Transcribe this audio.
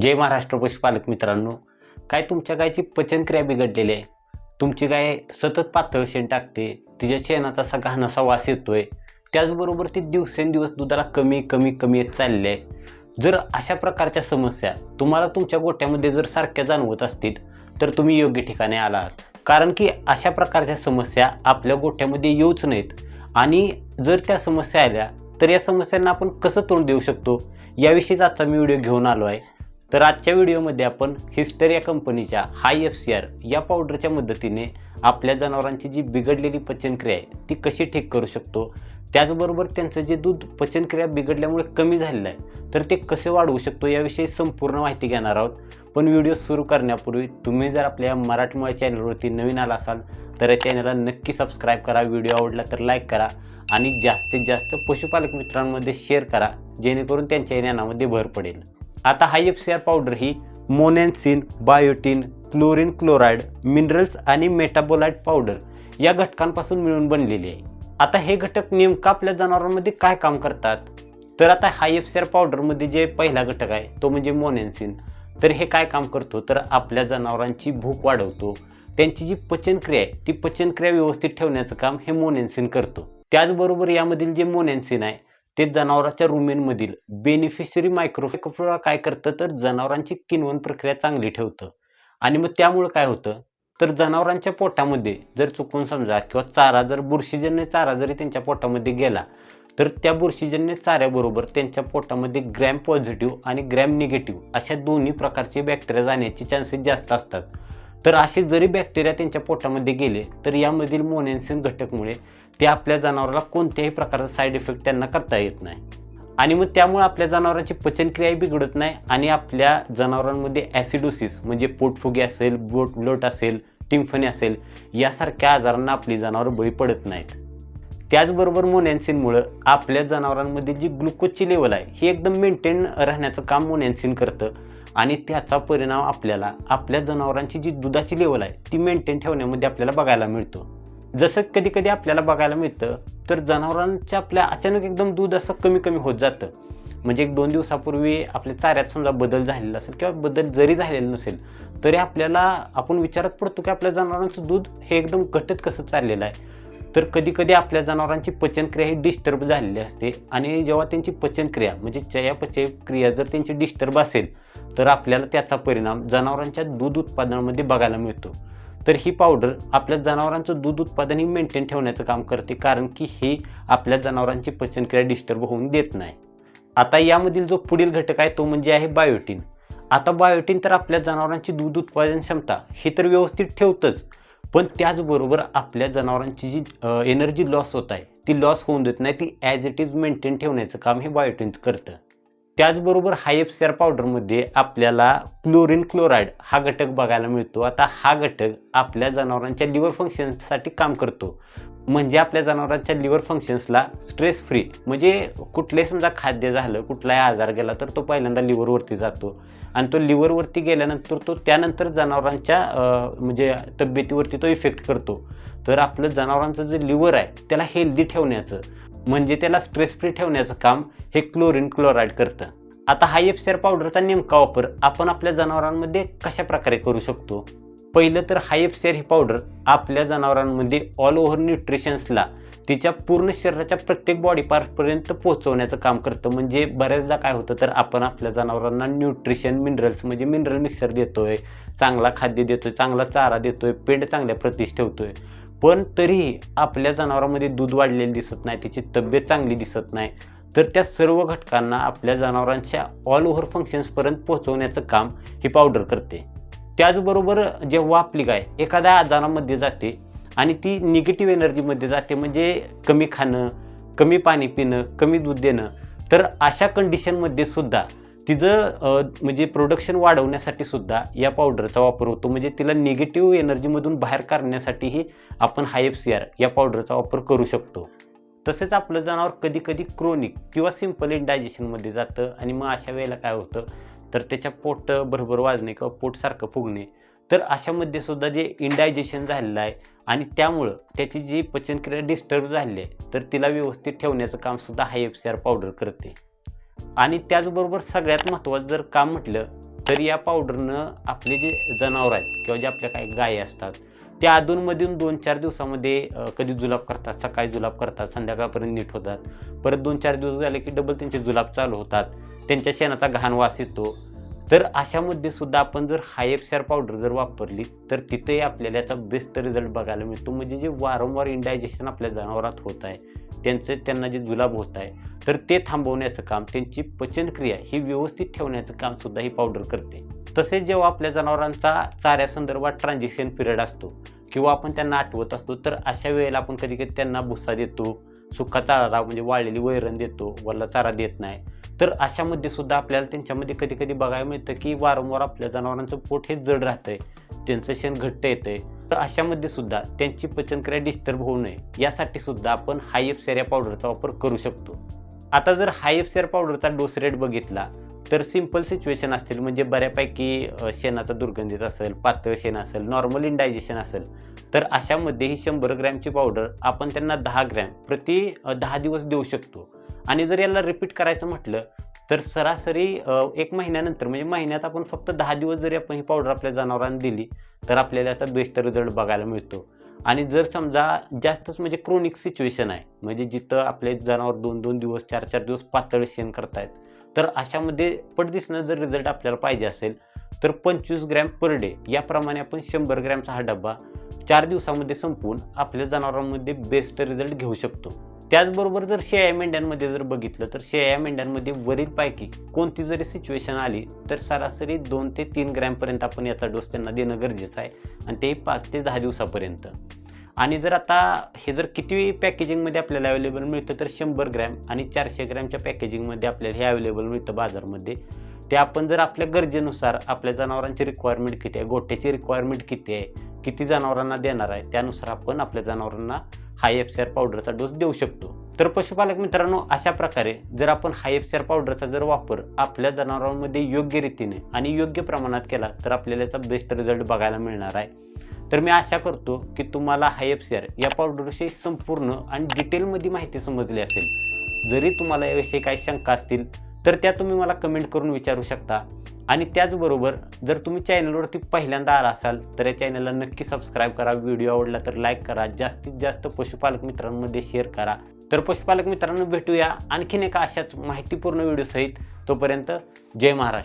जय महाराष्ट्र पशुपालक मित्रांनो. काय तुमच्या गायची पचनक्रिया बिघडलेली आहे? तुमची गाय सतत पातळ शेण टाकते तिच्या शेणाचा असा घाणासा वास येतोय. त्याचबरोबर ती दिवसेंदिवस दुधाला कमी कमी कमी येत चालले आहे. जर अशा प्रकारच्या समस्या तुम्हाला तुमच्या गोट्यामध्ये जर सारख्या जाणवत असतील तर तुम्ही योग्य ठिकाणी आला आहात कारण की अशा प्रकारच्या समस्या आपल्या गोठ्यामध्ये येऊच नाहीत. आणि जर त्या समस्या आल्या तर या समस्यांना आपण कसं तोंड देऊ शकतो? याविषयीच आजचा मी व्हिडिओ घेऊन आलो आहे. तर आजच्या व्हिडिओमध्ये आपण हिस्टर या कंपनीच्या हाय एफ सी आर या पावडरच्या मदतीने आपल्या जनावरांची जी बिघडलेली पचनक्रिया आहे ती कशी ठीक करू शकतो? त्याचबरोबर त्यांचं जे दूध पचनक्रिया बिघडल्यामुळे कमी झालेलं आहे तर ते कसे वाढवू शकतो याविषयी संपूर्ण माहिती घेणार आहोत. पण व्हिडिओ सुरू करण्यापूर्वी तुम्ही जर आपल्या मराठमोळ्या चॅनलवरती नवीन आला असाल तर या चॅनलला नक्की सबस्क्राईब करा व्हिडिओ आवडला तर लाईक करा आणि जास्तीत जास्त पशुपालक मित्रांमध्ये शेअर करा जेणेकरून त्यांच्या ज्ञानामध्ये भर पडेल. आता high F C R powder ही monensin biotin chlorine chloride minerals आणि मेटाबोलाइट पावडर या घटकांपासून मिळून बनलेली आहे. आता हे घटक नेमकं आपल्या जनावरांमध्ये काय काम करतात? तर आता हाय एफ सी आर पावडरमध्ये जे पहिला घटक आहे तो म्हणजे मोनॅन्सिन तर हे काय काम करतो? तर आपल्या जनावरांची भूक वाढवतो. त्यांची जी पचनक्रिया आहे ती पचनक्रिया व्यवस्थित ठेवण्याचं काम हे मोनॅन्सिन करतो. त्याचबरोबर यामधील जे मोनॅन्सिन आहे ते जनावरांच्या रुमेनमधील बेनिफिशरी मायक्रोफिकोफ्लोरा काय करतं? तर जनावरांची किनवण प्रक्रिया चांगली ठेवतं. आणि मग त्यामुळं काय होतं? तर जनावरांच्या पोटामध्ये जर चुकून समजा किंवा चारा जर बुरशीजन्य चारा जरी त्यांच्या पोटामध्ये गेला तर त्या बुरशीजन्य चाऱ्याबरोबर त्यांच्या पोटामध्ये ग्रॅम पॉझिटिव्ह आणि ग्रॅम निगेटिव्ह अशा दोन्ही प्रकारचे बॅक्टेरिया जाण्याचे चान्सेस जास्त असतात. तर असे जरी बॅक्टेरिया त्यांच्या पोटामध्ये गेले तर यामधील मोनॅन्सिन घटकमुळे ते आपल्या जनावराला कोणत्याही प्रकारचा साईड इफेक्ट त्यांना करता येत नाही. आणि मग त्यामुळे आपल्या जनावरांची पचनक्रियाही बिघडत नाही आणि आपल्या जनावरांमध्ये ॲसिडोसिस म्हणजे पोटफुगी असेल बोट ब्लोट असेल टिम्फनी असेल यासारख्या आजारांना आपली जनावरं बळी पडत नाहीत. त्याचबरोबर मोनॅन्सिनमुळं आपल्या जनावरांमध्ये जी ग्लुकोजची लेवल आहे ही एकदम मेंटेन राहण्याचं काम मोनॅन्सिन करतं. आणि त्याचा परिणाम आपल्याला आपल्या जनावरांची जी दुधाची लेवल आहे ती मेंटेन ठेवण्यामध्ये आपल्याला बघायला मिळतो. जसं कधी कधी आपल्याला बघायला मिळतं तर जनावरांच्या आपल्या अचानक एकदम दूध असं कमी कमी होत जातं. म्हणजे एक दोन दिवसापूर्वी आपल्या चाऱ्यात समजा बदल झालेला असेल किंवा बदल जरी झालेला नसेल तरी आपल्याला आपण विचारात पडतो की आपल्या जनावरांचं दूध हे एकदम घटत कसं चाललेलं आहे? तर कधीकधी आपल्या जनावरांची पचनक्रिया ही डिस्टर्ब झालेली असते. आणि जेव्हा त्यांची पचनक्रिया म्हणजे चयापचय क्रिया जर त्यांची डिस्टर्ब असेल तर आपल्याला त्याचा परिणाम जनावरांच्या दूध उत्पादनामध्ये बघायला मिळतो. तर ही पावडर आपल्या जनावरांचं दूध उत्पादन ही मेंटेन ठेवण्याचं काम करते कारण की ही आपल्या जनावरांची पचनक्रिया डिस्टर्ब होऊन देत नाही. आता यामधील जो पुढील घटक आहे तो म्हणजे आहे बायोटीन आता बायोटीन तर आपल्या जनावरांची दूध उत्पादन क्षमता ही तर व्यवस्थित ठेवतंच. पण त्याचबरोबर आपल्या जनावरांची जी एनर्जी लॉस होत आहे ती लॉस होऊन देत नाही ती ॲज इट इज मेंटेन ठेवण्याचं काम हे बायोटिन करतं. त्याचबरोबर हायफसीआर पावडरमध्ये आपल्याला क्लोरीन क्लोराईड हा घटक बघायला मिळतो. आता हा घटक आपल्या जनावरांच्या लिव्हर फंक्शन्ससाठी काम करतो. म्हणजे आपल्या जनावरांच्या लिव्हर फंक्शन्सला स्ट्रेस फ्री म्हणजे कुठले समजा खाद्य झालं कुठलाही आजार गेला तर तो पहिल्यांदा लिव्हरवरती जातो. आणि तो लिव्हरवरती गेल्यानंतर तो त्यानंतर जनावरांच्या म्हणजे तब्येतीवरती तो इफेक्ट करतो. तर आपलं जनावरांचं जे लिव्हर आहे त्याला हेल्दी ठेवण्याचं म्हणजे त्याला स्ट्रेस फ्री ठेवण्याचं काम हे क्लोरीन क्लोराईड करतं. आता हाय एफसीआर पावडरचा नेमका वापर आपण आपल्या जनावरांमध्ये कशा प्रकारे करू शकतो? पहिलं तर हायप एफ ही पावडर आपल्या जनावरांमध्ये ऑल ओव्हर न्यूट्रिशन्सला तिच्या पूर्ण शरीराच्या प्रत्येक बॉडी पार्टपर्यंत पोहोचवण्याचं काम करतं. म्हणजे बऱ्याचदा काय होतं तर आपण आपल्या जनावरांना न्यूट्रिशन मिनरल्स म्हणजे मिनरल मिक्सर देतोय चांगला खाद्य देतोय चांगला चारा देतोय पेंड चांगल्या प्रतीस ठेवतोय. पण तरीही आपल्या जनावरांमध्ये दूध वाढलेलं दिसत नाही तिची तब्येत चांगली दिसत नाही. तर त्या सर्व घटकांना आपल्या जनावरांच्या ऑल ओव्हर फंक्शन्सपर्यंत पोहोचवण्याचं काम ही पावडर करते. त्याचबरोबर जेव्हा आपली गाय एखाद्या आजारामध्ये जाते आणि ती निगेटिव्ह एनर्जीमध्ये जाते म्हणजे कमी खाणं कमी पाणी पिणं कमी दूध देणं तर अशा कंडिशनमध्ये सुद्धा तिचं म्हणजे प्रोडक्शन वाढवण्यासाठी सुद्धा या पावडरचा वापर होतो. म्हणजे तिला निगेटिव्ह एनर्जीमधून बाहेर काढण्यासाठीही आपण हाय एफ सी आर या पावडरचा वापर करू शकतो. तसेच आपलं जनावर कधी कधी क्रोनिक किंवा सिंपल इंडायजेशनमध्ये जातं आणि मग अशा वेळेला काय होतं तर त्याच्या पोट बरोबर वाजणे किंवा पोटसारखं फुगणे. तर अशामध्ये सुद्धा जे इंडायजेशन झालेलं आहे आणि त्यामुळं त्याची जी पचनक्रिया डिस्टर्ब झाली आहे तर तिला व्यवस्थित ठेवण्याचं कामसुद्धा high F C R powder करते. आणि त्याचबरोबर सगळ्यात महत्त्वाचं जर काम म्हटलं तर या पावडरनं आपले जे जनावर आहेत किंवा जे आपल्या काही गायी असतात त्या अधूनमधून दोन चार दिवसामध्ये कधी जुलाब करतात सकाळी जुलाब करतात संध्याकाळपर्यंत नीट होतात. परत दोन चार दिवस झाले की डबल त्यांचे जुलाब चालू होतात. त्यांच्या शेणाचा घाण वास येतो. तर अशामध्ये सुद्धा आपण जर हाय पावडर जर वापरली तर तिथेही आपल्याला याचा बेस्ट रिझल्ट बघायला मिळतो. म्हणजे जे वारंवार इंडायजेशन आपल्या जनावरात होत आहे त्यांचं त्यांना जे जुलाब होत आहे तर ते थांबवण्याचं काम त्यांची पचनक्रिया ही व्यवस्थित ठेवण्याचं काम सुद्धा ही पावडर करते. तसेच जेव्हा आपल्या जनावरांचा चाऱ्यासंदर्भात ट्रान्झिशन पिरियड असतो किंवा आपण त्यांना आठवत असतो तर अशा वेळेला आपण कधी कधी त्यांना भुस्सा देतो सुका चारा म्हणजे वाळलेली वैरण देतो वरला चारा देत नाही. तर अशामध्ये सुद्धा आपल्याला त्यांच्यामध्ये कधी कधी बघायला मिळतं की वारंवार आपल्या जनावरांचं पोट हे जड राहतंय त्यांचं शेण घट्ट येतंय. तर अशामध्ये सुद्धा त्यांची पचनक्रिया डिस्टर्ब होऊ नये. यासाठी सुद्धा आपण हाय एफ पावडरचा वापर करू शकतो. आता जर हाय एफ पावडरचा डोस रेट बघितला तर सिंपल सिच्युएशन असतील. म्हणजे बऱ्यापैकी शेणाचा दुर्गंधित असेल पातळ शेण असेल नॉर्मल इंडायजेशन असेल तर अशामध्ये ही शंभर ग्रॅमची पावडर आपण त्यांना दहा ग्रॅम प्रति दहा दिवस देऊ शकतो. आणि जर याला रिपीट करायचं म्हटलं तर सरासरी एक महिन्यानंतर म्हणजे महिन्यात आपण फक्त दहा दिवस जरी आपण ही पावडर आपल्या जनावरांना दिली तर आपल्याला याचा बेस्ट रिझल्ट बघायला मिळतो. आणि जर समजा जास्तच म्हणजे क्रोनिक सिच्युएशन आहे म्हणजे जिथं आपले जनावर दोन दोन दिवस चार चार दिवस पातळ शेण करतायत तर अशामध्ये पटदिसनं जर रिझल्ट आपल्याला पाहिजे असेल तर पंचवीस ग्रॅम पर डे याप्रमाणे आपण शंभर ग्रॅमचा हा डबा चार दिवसामध्ये संपवून आपल्या जनावरांमध्ये बेस्ट रिझल्ट घेऊ शकतो. त्याचबरोबर जर शेळ्या मेंढ्यांमध्ये जर बघितलं तर शेळ्या मेंढ्यांमध्ये वरीलपैकी कोणती जरी सिच्युएशन आली तर सरासरी दोन ते तीन ग्रॅमपर्यंत आपण याचा डोस त्यांना देणं गरजेचं आहे. आणि ते पाच ते दहा दिवसापर्यंत. आणि जर आता हे जर किती पॅकेजिंगमध्ये आपल्याला अवेलेबल मिळतं तर शंभर ग्रॅम आणि चारशे ग्रॅमच्या पॅकेजिंगमध्ये आपल्याला हे अवेलेबल मिळतं बाजारमध्ये. ते आपण जर आपल्या गरजेनुसार आपल्या जनावरांची रिक्वायरमेंट किती आहे गोठ्याची रिक्वायरमेंट किती आहे किती जनावरांना देणार आहे त्यानुसार आपण आपल्या जनावरांना हाय एफ सी आर पावडरचा डोस देऊ शकतो. तर पशुपालक मित्रांनो अशा प्रकारे जर आपण हाय एफ सी आर पावडरचा जर वापर आपल्या जनावरांमध्ये योग्य रीतीने आणि योग्य प्रमाणात केला तर आपल्याला याचा बेस्ट रिझल्ट बघायला मिळणार आहे. तर मी आशा करतो की तुम्हाला हाय एफ सी आर या पावडरविषयी संपूर्ण आणि डिटेलमध्ये माहिती समजली असेल. जरी तुम्हाला याविषयी काही शंका असतील तर त्या तुम्ही मला कमेंट करून विचारू शकता. आणि त्याचबरोबर जर तुम्ही चॅनलवरती पहिल्यांदा आला असाल तर या चॅनलला नक्की सबस्क्राईब करा. व्हिडिओ आवडला तर लाईक करा. जास्तीत जास्त पशुपालक मित्रांमध्ये शेअर करा. तर पशुपालक मित्रांनो भेटूया आणखीन एका अशाच माहितीपूर्ण व्हिडिओसहित तोपर्यंत जय महाराष्ट्र.